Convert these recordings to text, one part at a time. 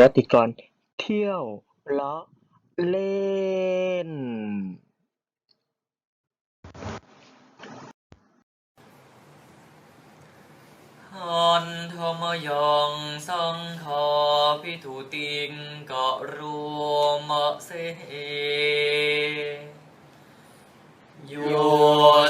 รติกร เที่ยวเลาะเล่น หันธมยังสังฆาพิทุติงกะรัวมะเสโยโสสุป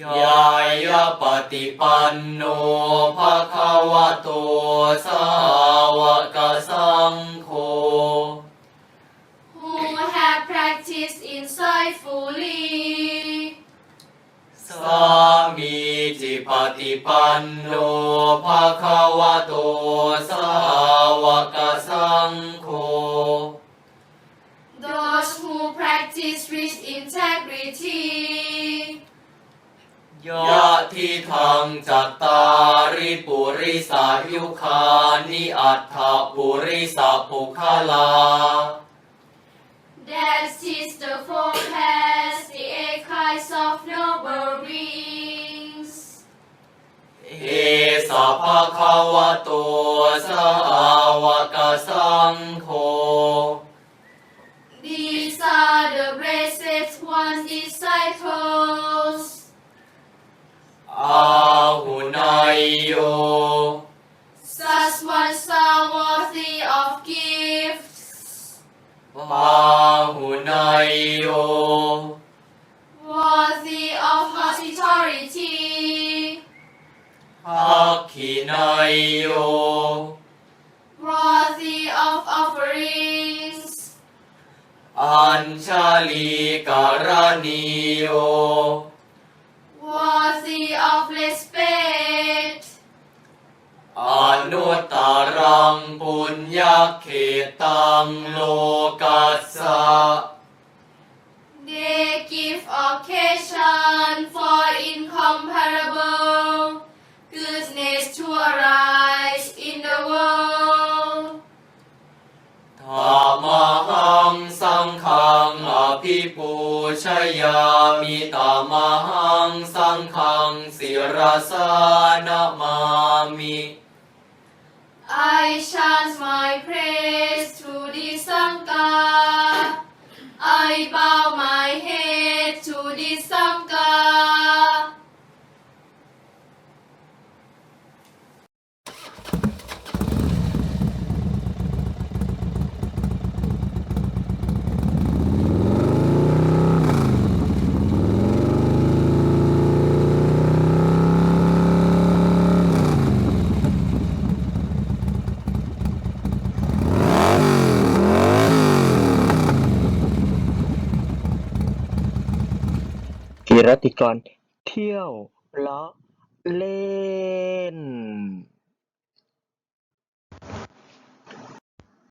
ยายะปฏิปันโนภะคะวะโตสาวกสังโฆ Who have practiced insightfully. สามีจิปฏิปันโนภะคะวะโตสาวกสังโฆ Those who practice with integrity. ยะทิทังจัตตาริปุริสายุคานิอัตถปุริสปุคลา That is the four paths, the eight kinds of noble beings. เอสะภะคะวะโตสาวกสังโฆ ปาหุนายโย worthy of hospitality, ภักขินายโย worthy of offerings, อัญชาลีการณีโย worthy of respect, อ นุตตรังปุญญเขตังโลกัสสะ They give occasion for incomparable goodness to arise in the world. ธรรมหังสังฆังอภิปูชยามิตามหังสังฆังศิรสานมามิ I chant my praise to the Sangha. I bow my head to the Sangha. กิรติกรเที่ยวเลาะเล่น